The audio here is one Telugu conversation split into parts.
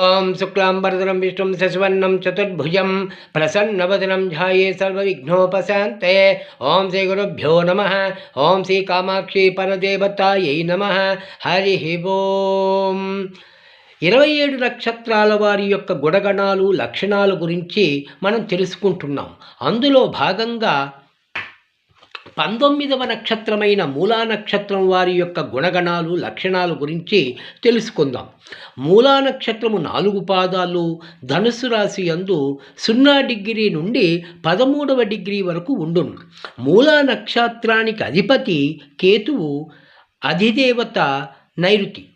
ఓం శుక్లాంబరదనం విష్ణుం శశివర్ణం చతుర్భుజం ప్రసన్నవదనం ధ్యాయే సర్వవిఘ్నోపశాంతే. ఓం శ్రీ గురుభ్యో నమ. ఓం శ్రీ కామాక్షి పరదేవతాయై నమ. హరి ఓం. ఇరవై ఏడు నక్షత్రాల వారి యొక్క గుణగణాలు లక్షణాల గురించి మనం తెలుసుకుంటున్నాం. అందులో భాగంగా పంతొమ్మిదవ నక్షత్రమైన మూలా నక్షత్రం వారి యొక్క గుణగణాలు లక్షణాల గురించి తెలుసుకుందాం. మూలా నక్షత్రము నాలుగు పాదాలు ధనుసు రాశి అందు సున్నా డిగ్రీ నుండి పదమూడవ డిగ్రీ వరకు ఉండును. మూలా నక్షత్రానికి అధిపతి కేతువు అధిదేవత నైరుతి.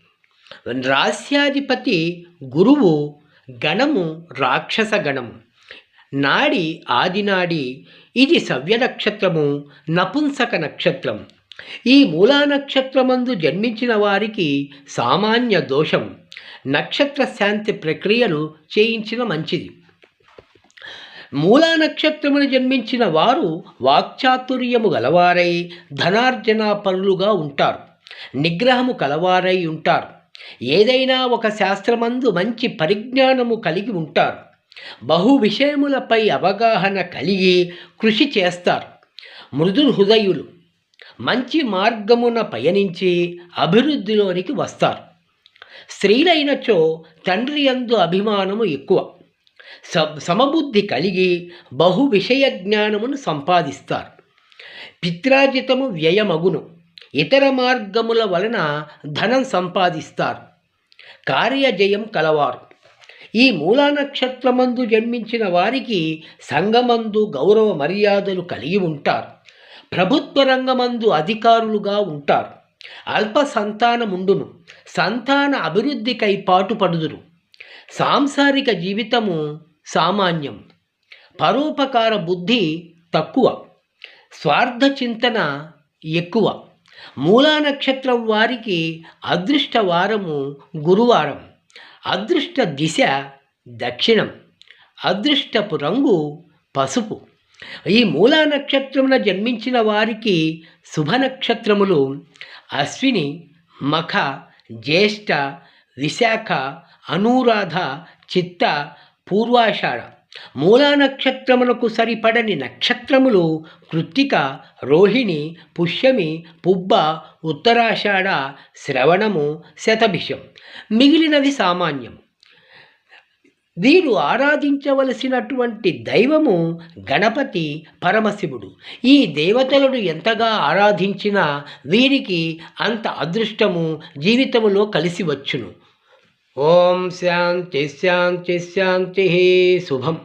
రాస్యాధిపతి గురువు గణము రాక్షస గణము. నాడి ఆదినాడి ఇది సవ్య నక్షత్రము నపుంసక నక్షత్రం. ఈ మూలా నక్షత్రమందు జన్మించిన వారికి సామాన్య దోషం. నక్షత్ర శాంతి ప్రక్రియలు చేయించిన మంచిది. మూలా నక్షత్రమును జన్మించిన వారు వాక్చాతుర్యము గలవారై ధనార్జన పరులుగా ఉంటారు. నిగ్రహము కలవారై ఉంటారు. ఏదైనా ఒక శాస్త్రమందు మంచి పరిజ్ఞానము కలిగి ఉంటారు. బహు విషయములపై అవగాహన కలిగి కృషి చేస్తారు. మృదు హృదయులు మంచి మార్గమున పయనించి అభివృద్ధిలోనికి వస్తారు. స్త్రీలైనచో తండ్రి అందు అభిమానము ఎక్కువ. సమబుద్ధి కలిగి బహు విషయ జ్ఞానమును సంపాదిస్తారు. పిత్రాజితము వ్యయమగును. ఇతర మార్గముల వలన ధనం సంపాదిస్తారు. కార్యజయం కలవారు. ఈ మూలా నక్షత్రమందు జన్మించిన వారికి సంగమందు గౌరవ మర్యాదలు కలిగి ఉంటారు. ప్రభుత్వ రంగమందు అధికారులుగా ఉంటారు. అల్ప సంతానముండును సంతాన అభివృద్ధికై పాటుపడుదురు. సాంసారిక జీవితము సామాన్యం. పరోపకార బుద్ధి తక్కువ. స్వార్థ చింతన ఎక్కువ. మూలా నక్షత్రం వారికి అదృష్ట వారము గురువారం. అదృష్ట దిశ దక్షిణం అదృష్టపు రంగు పసుపు. ఈ మూలా నక్షత్రమున జన్మించిన వారికి శుభ నక్షత్రములు అశ్విని మఖ జ్యేష్ఠ విశాఖ అనురాధ చిత్త పూర్వాషాఢ. మూలా నక్షత్రములకు సరిపడని నక్షత్రములు కృత్తిక రోహిణి పుష్యమి పుబ్బ ఉత్తరాషాఢ శ్రవణము శతభిషం. మిగిలినవి సామాన్యం వీరు ఆరాధించవలసినటువంటి దైవము గణపతి పరమశివుడు. ఈ దేవతలను ఎంతగా ఆరాధించినా వీరికి అంత అదృష్టము జీవితములో కలిసి వచ్చును. ఓం శాంతి శాంతి శాంతి శుభం.